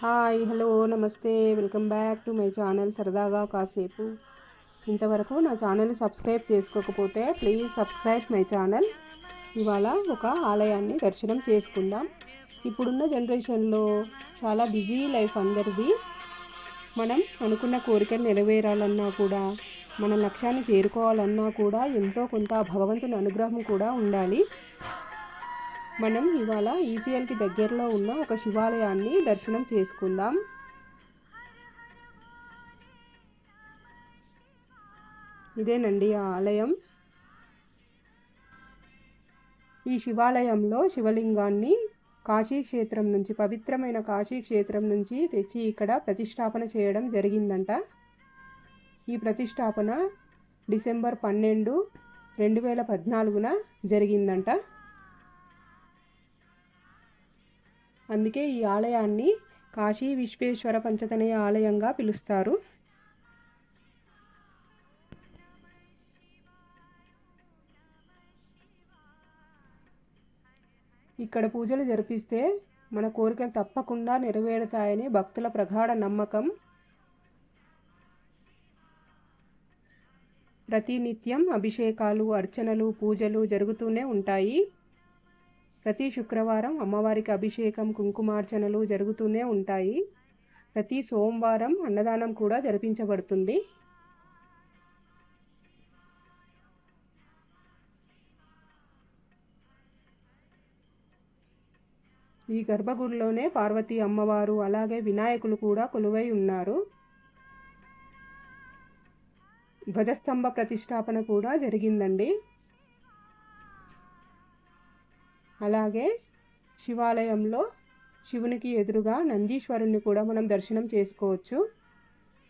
Hi hello నమస్తే. Welcome back to my channel సరదాగా కాసేపు. ఇంతవరకు నా ఛానల్ సబ్స్క్రైబ్ చేసుకోకపోతే ప్లీజ్ సబ్స్క్రైబ్ మై ఛానల్. ఇవాళ ఒక ఆలయాన్ని దర్శనం చేసుకుందాం. ఇప్పుడున్న జనరేషన్లో చాలా బిజీ లైఫ్ అందరిది. మనం అనుకున్న కోరికలు నెరవేరాలన్నా కూడా మన లక్ష్యాన్ని చేరుకోవాలన్నా కూడా ఎంతో కొంత భగవంతుని అనుగ్రహం కూడా ఉండాలి. మనం ఇవాళ ఈసీఎల్కి దగ్గరలో ఉన్న ఒక శివాలయాన్ని దర్శనం చేసుకుందాం. ఇదేనండి ఆ ఆలయం. ఈ శివాలయంలో శివలింగాన్ని కాశీ క్షేత్రం నుంచి పవిత్రమైన కాశీ క్షేత్రం నుంచి తెచ్చి ఇక్కడ ప్రతిష్టాపన చేయడం జరిగిందంట. ఈ ప్రతిష్టాపన డిసెంబర్ పన్నెండు రెండు వేల పద్నాలుగున జరిగిందంట. అందుకే ఈ ఆలయాన్ని కాశీ విశ్వేశ్వర పంచతనయ ఆలయంగా పిలుస్తారు. ఇక్కడ పూజలు జరిపిస్తే మన కోరికలు తప్పకుండా నెరవేరుతాయని భక్తుల ప్రగాఢ నమ్మకం. ప్రతినిత్యం అభిషేకాలు అర్చనలు పూజలు జరుగుతూనే ఉంటాయి. ప్రతి శుక్రవారం అమ్మవారికి అభిషేకం కుంకుమార్చనలు జరుగుతూనే ఉంటాయి. ప్రతి సోమవారం అన్నదానం కూడా జరిపించబడుతుంది. ఈ గర్భగుడిలోనే పార్వతీ అమ్మవారు అలాగే వినాయకులు కూడా కొలువై ఉన్నారు. ధ్వజస్తంభ ప్రతిష్టాపన కూడా జరిగిందండి. అలాగే శివాలయంలో శివునికి ఎదురుగా నందీశ్వరుణ్ణి కూడా మనం దర్శనం చేసుకోవచ్చు.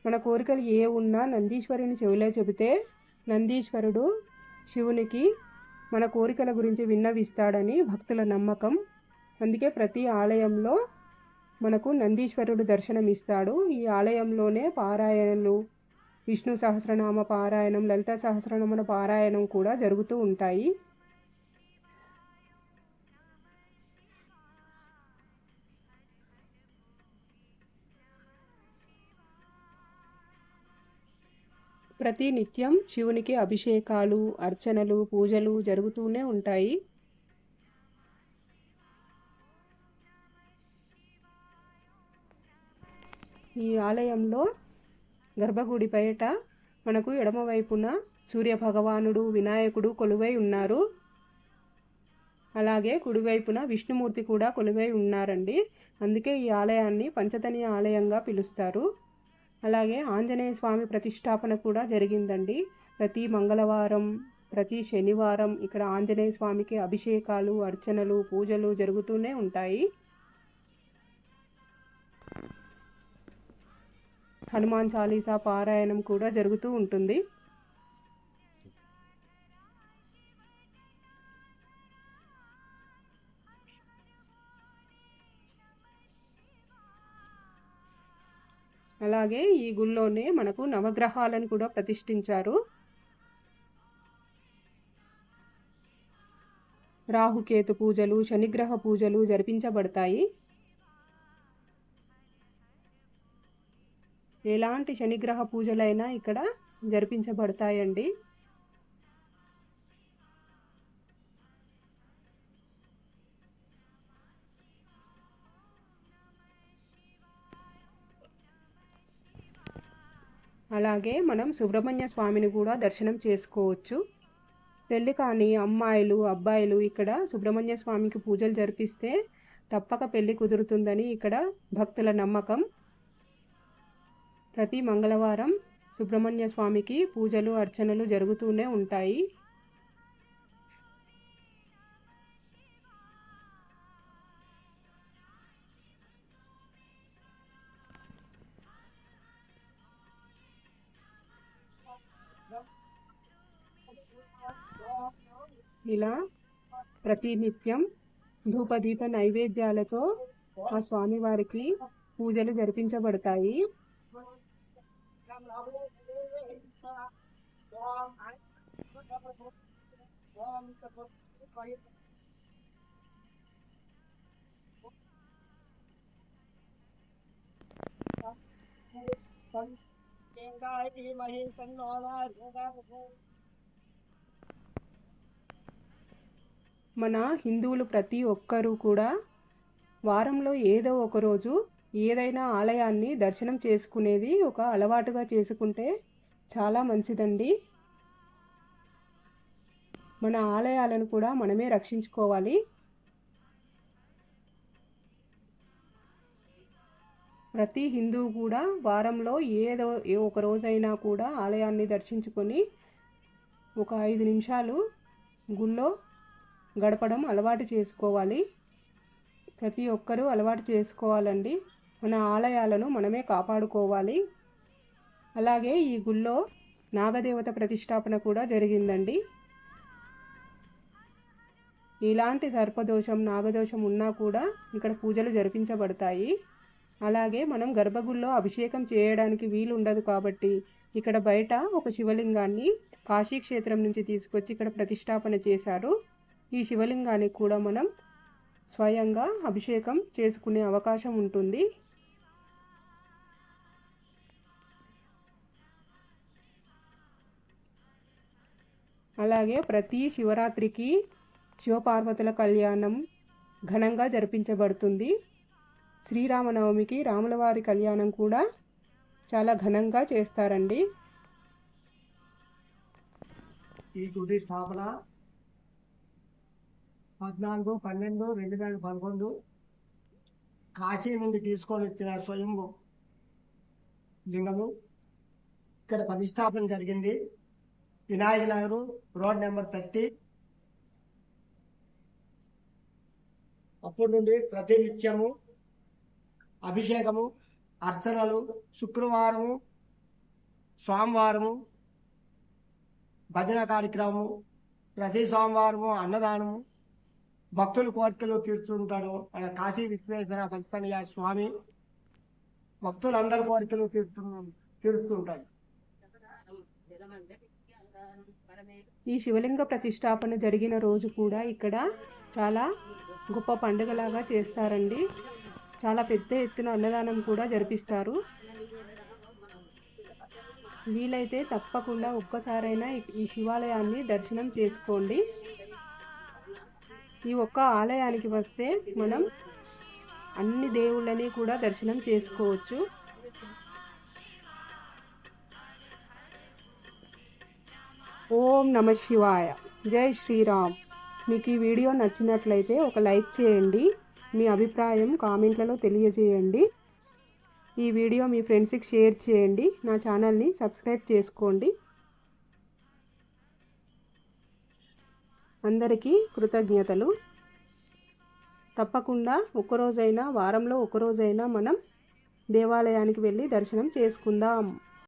మన కోరికలు ఏ ఉన్నా నందీశ్వరుని చెవిలో చెబితే నందీశ్వరుడు శివునికి మన కోరికల గురించి విన్నవిస్తాడని భక్తుల నమ్మకం. అందుకే ప్రతి ఆలయంలో మనకు నందీశ్వరుడు దర్శనమిస్తాడు. ఈ ఆలయంలోనే పారాయణలు విష్ణు సహస్రనామ పారాయణం లలిత సహస్రనామ పారాయణం కూడా జరుగుతూ ఉంటాయి. ప్రతి నిత్యం శివునికి అభిషేకాలు అర్చనలు పూజలు జరుగుతూనే ఉంటాయి. ఈ ఆలయంలో గర్భగుడి బయట మనకు ఎడమవైపున సూర్య భగవానుడు వినాయకుడు కొలువై ఉన్నారు. అలాగే కుడివైపున విష్ణుమూర్తి కూడా కొలువై ఉన్నారండి. అందుకే ఈ ఆలయాన్ని పంచతని ఆలయంగా పిలుస్తారు. అలాగే ఆంజనేయ స్వామి ప్రతిష్టాపన కూడా జరిగిందండి. ప్రతి మంగళవారం ప్రతి శనివారం ఇక్కడ ఆంజనేయ స్వామికి అభిషేకాలు అర్చనలు పూజలు జరుగుతూనే ఉంటాయి. హనుమాన్ చాలీసా పారాయణం కూడా జరుగుతూ ఉంటుంది. అలాగే ఈ గుళ్ళోనే మనకు నవగ్రహాలను కూడా ప్రతిష్ఠించారు. రాహుకేతు పూజలు శనిగ్రహ పూజలు జరిపించబడతాయి. ఎలాంటి శనిగ్రహ పూజలైనా ఇక్కడ జరిపించబడతాయండి. అలాగే మనం సుబ్రహ్మణ్య స్వామిని కూడా దర్శనం చేసుకోవచ్చు. పెళ్ళి కానీ అమ్మాయిలు అబ్బాయిలు ఇక్కడ సుబ్రహ్మణ్య స్వామికి పూజలు జరిపిస్తే తప్పక పెళ్ళి కుదురుతుందని ఇక్కడ భక్తుల నమ్మకం. ప్రతి మంగళవారం సుబ్రహ్మణ్య స్వామికి పూజలు అర్చనలు జరుగుతూనే ఉంటాయి. ఇలా ప్రతినిత్యం ధూపదీప నైవేద్యాలతో ఆ స్వామివారికి పూజలు జరిపించబడతాయి. మన హిందువులు ప్రతి ఒక్కరూ కూడా వారంలో ఏదో ఒక రోజు ఏదైనా ఆలయాన్ని దర్శనం చేసుకునేది ఒక అలవాటుగా చేసుకుంటే చాలా మంచిదండి. మన ఆలయాలను కూడా మనమే రక్షించుకోవాలి. ప్రతి హిందువు కూడా వారంలో ఏదో ఏ ఒక రోజైనా కూడా ఆలయాన్ని దర్శించుకొని ఒక ఐదు నిమిషాలు గుళ్ళో గడపడం అలవాటు చేసుకోవాలి. ప్రతి ఒక్కరూ అలవాటు చేసుకోవాలండి. మన ఆలయాలను మనమే కాపాడుకోవాలి. అలాగే ఈ గుళ్ళో నాగదేవత ప్రతిష్టాపన కూడా జరిగిందండి. ఇలాంటి సర్పదోషం నాగదోషం ఉన్నా కూడా ఇక్కడ పూజలు జరిపించబడతాయి. అలాగే మనం గర్భగుడిలో అభిషేకం చేయడానికి వీలు ఉండదు కాబట్టి ఇక్కడ బయట ఒక శివలింగాన్ని కాశీ క్షేత్రం నుంచి తీసుకొచ్చి ఇక్కడ ప్రతిష్టాపన చేశారు. ఈ శివలింగానికి కూడా మనం స్వయంగా అభిషేకం చేసుకునే అవకాశం ఉంటుంది. అలాగే ప్రతి శివరాత్రికి శివపార్వతుల కళ్యాణం ఘనంగా జరిపించబడుతుంది. శ్రీరామనవమికి రాములవారి కళ్యాణం కూడా చాలా ఘనంగా చేస్తారండి. ఈ గుడి స్థాపన పద్నాలుగు పన్నెండు రెండు వేల పదకొండు కాశీ నుండి తీసుకొని వచ్చిన స్వయంభు లింగము. ఇక్కడ ప్రతిష్టాపన జరిగింది. Vinayaka Nagar road number thirty. అప్పటి నుండి ప్రతినిత్యము అభిషేకము అర్చనలు శుక్రవారము సోమవారము భజన కార్యక్రమము ప్రతి సోమవారము అన్నదానము భక్తుల కోరికలు తీర్చుంటాడు కాశీ విశ్వేశ్వర భక్తనయ్య స్వామి భక్తులందరి కోరికలు తీర్చు తీరుస్తుంటాడు ఈ శివలింగ ప్రతిష్టాపన జరిగిన రోజు కూడా ఇక్కడ చాలా గొప్ప పండుగలాగా చేస్తారండి. చాలా పెద్ద ఎత్తున అన్నదానం కూడా జరిపిస్తారు. వీలైతే తప్పకుండా ఒక్కసారైనా ఈ శివాలయాన్ని దర్శనం చేసుకోండి. ఈ ఒక్క ఆలయానికి వస్తే మనం అన్ని దేవుళ్ళని కూడా దర్శనం చేసుకోవచ్చు. ఓం నమ శివాయ. జై శ్రీరామ్. మీకు ఈ వీడియో నచ్చినట్లయితే ఒక లైక్ చేయండి. మీ అభిప్రాయం కామెంట్లలో తెలియజేయండి. ఈ వీడియో మీ ఫ్రెండ్స్కి షేర్ చేయండి. నా ఛానల్ని సబ్స్క్రైబ్ చేసుకోండి. అందరికీ కృతజ్ఞతలు. తప్పకుండా ఒక్కరోజైనా వారంలో ఒకరోజైనా మనం దేవాలయానికి వెళ్ళి దర్శనం చేసుకుందాం.